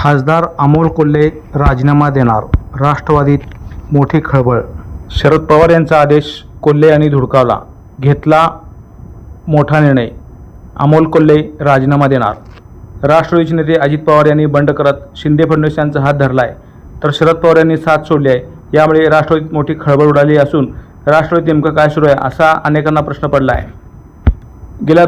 खासदार अमोल कोल्हे राजीनामा देणार. राष्ट्रवादीत मोठी खळबळ. शरद पवार यांचा आदेश कोल्हे यांनी धुडकावला. घेतला मोठा निर्णय. अमोल कोल्हे राजीनामा देणार. राष्ट्रवादीचे नेते अजित पवार यांनी बंड करत शिंदे फडणवीस यांचा हात धरला आहे तर शरद पवार यांनी साथ सोडली आहे. यामुळे राष्ट्रवादीत मोठी खळबळ उडाली असून राष्ट्रवादीत नेमकं काय सुरू आहे असा अनेकांना प्रश्न पडला आहे गेल्या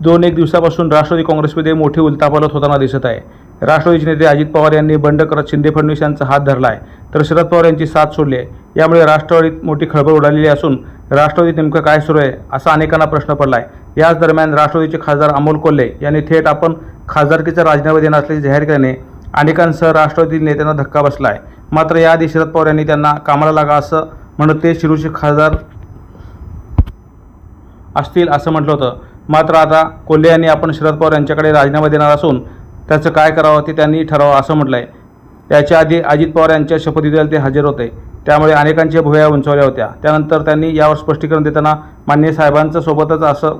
दोन एक दिवसापासून राष्ट्रवादी काँग्रेसमध्ये मोठी उलथापालथ होताना दिसत आहे. राष्ट्रवादीचे नेते अजित पवार यांनी बंड करत शिंदे फडणवीस यांचा हात धरला आहे तर शरद पवार यांची साथ सोडली आहे. यामुळे राष्ट्रवादीत मोठी खळबळ उडालेली असून राष्ट्रवादीत नेमकं काय सुरू आहे असा अनेकांना प्रश्न पडला आहे याच दरम्यान राष्ट्रवादीचे खासदार अमोल कोल्हे यांनी थेट आपण खासदारकीचा राजीनामा देणार असल्याचे जाहीर केल्याने अनेकांसह राष्ट्रवादीतील नेत्यांना धक्का बसला आहे मात्र याआधी शरद पवार यांनी त्यांना कामाला लागा असं म्हणत ते शिरूचे खासदार असतील असं म्हटलं होतं. मात्र आता कोल्हे यांनी आपण शरद पवार यांच्याकडे राजीनामा देणार असून त्याचं काय करावं ते त्यांनी ठरवावं असं म्हटलं आहे याच्या आधी अजित पवार यांच्या शपथविधीला ते हजर होते. त्यामुळे अनेकांच्या भुया उंचावल्या होत्या. त्यानंतर त्यांनी यावर स्पष्टीकरण देताना मान्य साहेबांचं सोबतच असं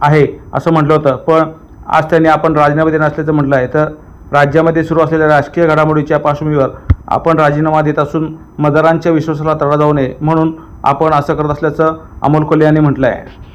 आहे असं म्हटलं होतं. पण आज त्यांनी आपण राजीनामा देणार असल्याचं म्हटलं आहे तर राज्यामध्ये सुरू असलेल्या राजकीय घडामोडीच्या पार्श्वभूमीवर आपण राजीनामा देत असून मतदारांच्या विश्वासाला तडा जाऊ नये म्हणून आपण असं करत असल्याचं अमोल कोल्हे यांनी म्हटलं आहे